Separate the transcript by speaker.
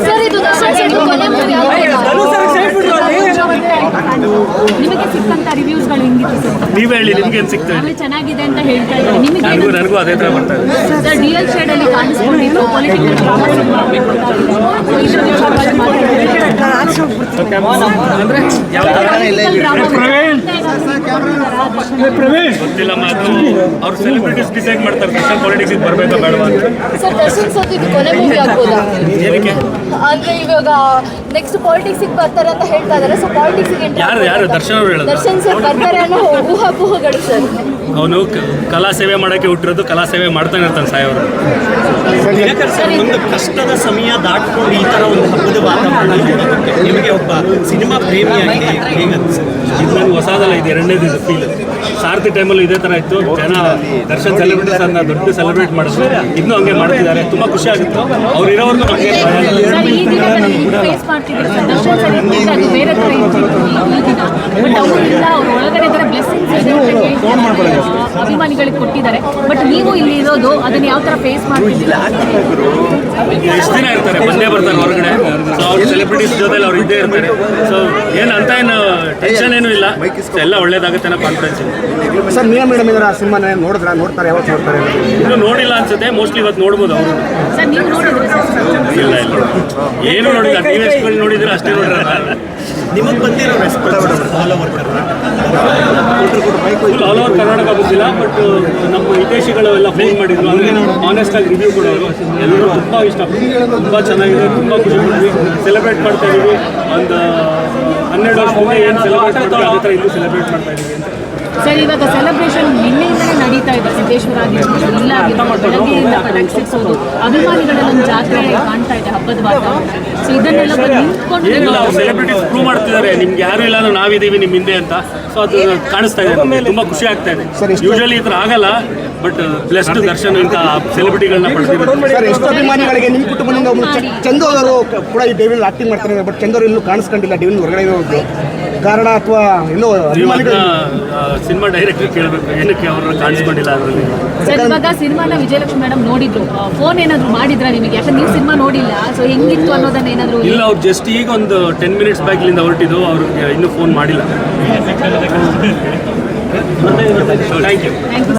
Speaker 1: Sir ಇದು ದರ್ಶನ್ ಕೊನೆ
Speaker 2: ನಿಮಗೆ ಸಿಕ್ಕಂತ ರಿವ್ಯೂಸ್ಗಳು ಹೆಂಗಿತ್ತು
Speaker 3: ನೀವೇ ಹೇಳಿ ನಿಮ್ಗೆ ಏನು ಸಿಗ್ತದೆ
Speaker 2: ಆಮೇಲೆ ಚೆನ್ನಾಗಿದೆ ಅಂತ ಹೇಳ್ತಾ ಇದ್ದಾರೆ ನಿಮಗೆ
Speaker 3: ನನಗೂ ನನಗೂ ಅದೇ ಥರ ಬರ್ತಾರೆ
Speaker 2: ಸರ್ ಡಿ ಎಲ್ ಕಾಣಿಸ್ಕೊಂಡಿದ್ದು ಪೊಲಿಟಿಕಲ್ ಡ್ರಾಮಾ ಸಿನಿಮಾ ಇದ್ರ ಮಾತಾಡ್ತಾರೆ
Speaker 3: ಗೊತ್ತಿಲ್ಲಮ್ಮ ಅದು ಅವ್ರು ಸೆಲೆಬ್ರಿಟೀಸ್ ಡಿಸೈಡ್ ಮಾಡ್ತಾರೆ ದರ್ಶನ್ ಪಾಲಿಟಿಕ್ಸಿಗೆ ಬರಬೇಕಾ ಬೇಡವಾ ಅಂತ
Speaker 1: ಸರ್ ದರ್ಶನ್ ಸರ್ ಇದು ಕೊನೆ ಮೂವಿ ಆಗ್ಬೋದಾ
Speaker 3: ಏನಕ್ಕೆ
Speaker 1: ಅಂದ್ರೆ ಇವಾಗ ನೆಕ್ಸ್ಟ್ ಪಾಲಿಟಿಕ್ಸ್ ಬರ್ತಾರೆ ಅಂತ ಹೇಳ್ತಾ ಇದಾರೆ ಸೊ ಪಾಲಿಟಿಕ್ಸ್
Speaker 3: ಯಾರು ಯಾರು? ದರ್ಶನ್ ಅವ್ರು ಹೇಳೋದು?
Speaker 1: ದರ್ಶನ್ ಸರ್ ಬರ್ತಾರೆ ಅನ್ನೋ ಊಹಾಪೋಹಗಳು ಸರ್
Speaker 3: ಅವನು ಕಲಾ ಸೇವೆ ಮಾಡಕ್ಕೆ ಹುಟ್ಟಿರೋದು ಕಲಾ ಸೇವೆ ಮಾಡ್ತಾನೆ ಇರ್ತಾನೆ
Speaker 4: ಸರ್. ಒಂದು ಕಷ್ಟದ ಸಮಯ ದಾಟ್ಕೊಂಡು ಈ ತರ ಒಂದು ಹಬ್ಬದ ವಾತಾವರಣ ನಿಮಗೆ ಒಬ್ಬ ಸಿನಿಮಾ ಪ್ರೇಮಿಯಾಗಿ
Speaker 3: ಇದು ನನಗೆ ಹೊಸದಲ್ಲ ಇದು ಎರಡನೇದು ದಿನ ಫೀಲ್ ಸಾರಥಿ ಟೈಮಲ್ಲಿ ಇದೇ ಥರ ಇತ್ತು. ಜನ ದರ್ಶನ್ ಸೆಲೆಬ್ರಿಟಿ ಅನ್ನ ದೊಡ್ಡ ಸೆಲೆಬ್ರೇಟ್ ಮಾಡಿದ್ರು. ಇನ್ನೂ ಹಂಗೆ ಮಾಡ್ತಿದ್ದಾರೆ. ತುಂಬ ಖುಷಿ ಆಗುತ್ತೆ. ಅವ್ರು ಇರೋವರೆಗೂ ನಮಗೆ
Speaker 2: ಸರ್ ಈ ದಿನಗಳಲ್ಲಿ ಫೇಸ್ ಮಾಡ್ತಿದ್ದೀರಿ ದರ್ಶನ್ ಸರ್ ಇದ್ದಾಗ ಅದು ಬೇರೆ ಥರ ಅಭಿಮಾನಿಗಳಿಗೆ ಕೊಟ್ಟಿದ್ದಾರೆ. ಬಟ್ ನೀವು ಇಲ್ಲಿ ಇರೋದು ಅದನ್ನ ಯಾವ ತರ ಫೇಸ್ ಮಾಡ್ತಿದ್ದೀರಾ?
Speaker 3: ಎಷ್ಟು ದಿನ ಇರ್ತಾರೆ? ಬಂದೇ ಬರ್ತಾರೆ ಹೊರಗಡೆ. ಸೊ ಅವ್ರು ಸೆಲೆಬ್ರಿಟೀಸ್ ಜೊತೆಲಿ ಅವ್ರು ಇದ್ದೇ ಇರ್ತಾರೆ. ಸೊ ಏನು ಅಂತ ಏನು ಟೆನ್ಷನ್ ಏನೂ ಇಲ್ಲ. So ಎಲ್ಲ ಒಳ್ಳೇದಾಗುತ್ತೆ ಅನ್ನೋ ಕಾನ್ಫಿಡೆನ್ಸ್ ಇದೆ.
Speaker 5: ಸರ್ ಮೀನಾ ಮೇಡಮ್ ಇದರ ಸಿನಿಮಾನ ನೋಡಿದ್ರ? ನೋಡ್ತಾರೆ ಯಾವತ್ತು ನೋಡ್ತಾರೆ
Speaker 3: ಇನ್ನೂ ನೋಡಿಲ್ಲ ಅನ್ಸುತ್ತೆ. ಮೋಸ್ಟ್ಲಿ ಇವತ್ತು ನೋಡ್ಬೋದು ಅವರು.
Speaker 2: ಸರ್ ನೀವು ನೋಡಿದ್ರೆ
Speaker 3: ಏನು ನೋಡಿಲ್ಲ ನೀವು ಎಷ್ಟು ನೋಡಿದ್ರೆ ಅಷ್ಟೇ ನೋಡ್ರ
Speaker 4: ನಿಮಗೆ ಬಂದಿರೋ response all over
Speaker 3: full all over Karnataka. ಬಂದಿಲ್ಲ ಬಟ್ ನಮ್ಮ ವಿದೇಶಿಗಳು ಎಲ್ಲ ಫೋನ್ ಮಾಡಿದ್ರು. ಅಂದರೆ ಆನೆಸ್ಟ್ ಆಗಿ ರಿವ್ಯೂ ಕೊಡೋರು. ಎಲ್ಲರೂ ತುಂಬ ಇಷ್ಟ. ತುಂಬಾ ಚೆನ್ನಾಗಿದೆ ತುಂಬ ಖುಷಿ ಪಡ್ತೀವಿ ಸೆಲೆಬ್ರೇಟ್ ಮಾಡ್ತಾ ಇದೀವಿ. ಒಂದು ಹನ್ನೆರಡು ವರ್ಷ ಏನು ಸೆಲೆಬ್ರೇಟ್ ಮಾಡ್ತೀವಿ ಅದೇ ಥರ ಇಲ್ಲೂ ಸೆಲೆಬ್ರೇಟ್ ಮಾಡ್ತಾ ಇದೀವಿ ಅಂತ.
Speaker 2: ಸರ್ ಇವಾಗ ಸೆಲೆಬ್ರೇಷನ್ ನಿನ್ನೆಯಿಂದಲೇ ಸಿದ್ದೇಶ್ವರ ಆಗಿರ್ಬೋದು ಇಲ್ಲ ಆಗಿರ್ಬೋದು ಬೆಳಗ್ಗೆಯಿಂದ ಪಟಾಕಿ ಸಿಡಿಸೋದು ಅಭಿಮಾನಿಗಳಲ್ಲೊಂದು ಜಾತ್ರೆ ಕಾಣ್ತಾ ಇದೆ ಹಬ್ಬದ ವಾತಾವರಣ ಸೊ ಇದನ್ನೆಲ್ಲ
Speaker 3: ಏನಿಲ್ಲ ಅವ್ರು ಸೆಲೆಬ್ರಿಟೀಸ್ ಪ್ರೂವ್ ಮಾಡ್ತಿದ್ದಾರೆ. ನಿಮ್ಗೆ ಯಾರು ಇಲ್ಲ ಅಂದ್ರೆ ನಾವಿದ್ದೀವಿ ನಿಮ್ಮ ಹಿಂದೆ ಅಂತ. ಸೊ ಅದು ಕಾಣಿಸ್ತಾ ಇದೆ ನಮ್ಗೆ. ತುಂಬಾ ಖುಷಿ ಆಗ್ತಾ ಇದೆ. ಯೂಶಲಿ ಈ ಥರ ಆಗಲ್ಲ ಬಟ್ ದರ್ಶನ್ ಅಂತ ಸೆಲೆಬ್ರಿಟಿಗಳನ್ನ
Speaker 5: ಸರ್ ಎಷ್ಟು ಅಭಿಮಾನಿಗಳಿಗೆ ನಿಮ್ಮ ಕುಟುಂಬದಿಂದ ಚಂದು ಅವರು ಕೂಡ ಈ ಡೇವಿಲ್ ಆಕ್ಟಿಂಗ್ ಮಾಡ್ತಾರೆ ಬಟ್ ಚಂದು ಅವರು ಎಲ್ಲೂ ಕಾಣಿಸ್ಕೊಂಡಿಲ್ಲ ಡೇವಿಲ್ ಹೊರಗಡೆ ಇರೋದು ಕಾರಣ ಅಥವಾ ಎಲ್ಲೋ ಅಭಿಮಾನಿಗಳು
Speaker 3: ಸಿನಿಮಾ ಡೈರೆಕ್ಟರ್ ಕೇಳಬೇಕು ಏನಕ್ಕೆ ಅವ್ರನ್ನ ಕಾಣಿಸ್ಕೊಂಡಿಲ್ಲ ಅದರಲ್ಲಿ?
Speaker 2: ಸರ್ ಇವಾಗ ಸಿನಿಮಾನ ವಿಜಯಲಕ್ಷ್ಮಿ ಮೇಡಮ್ ನೋಡಿದ್ರು. ಫೋನ್ ಏನಾದ್ರು ಮಾಡಿದ್ರ ನಿಮಗೆ? ಯಾಕಂದ್ರೆ ನೀವು ಸಿನಿಮಾ ನೋಡಿಲ್ಲ ಸೊ ಹೆಂಗಿತ್ತು ಅನ್ನೋದನ್ನ ಏನಾದ್ರು
Speaker 3: ಇಲ್ಲ ಅವ್ರು ಜಸ್ಟ್ ಈಗ ಒಂದು ಟೆನ್ ಮಿನಿಟ್ಸ್ ಬ್ಯಾಕ್ ಇಲ್ಲಿಂದ ಹೊರಟಿದ್ದು ಅವ್ರಿಗೆ ಇನ್ನೂ ಫೋನ್ ಮಾಡಿಲ್ಲ. Thank you
Speaker 2: thank you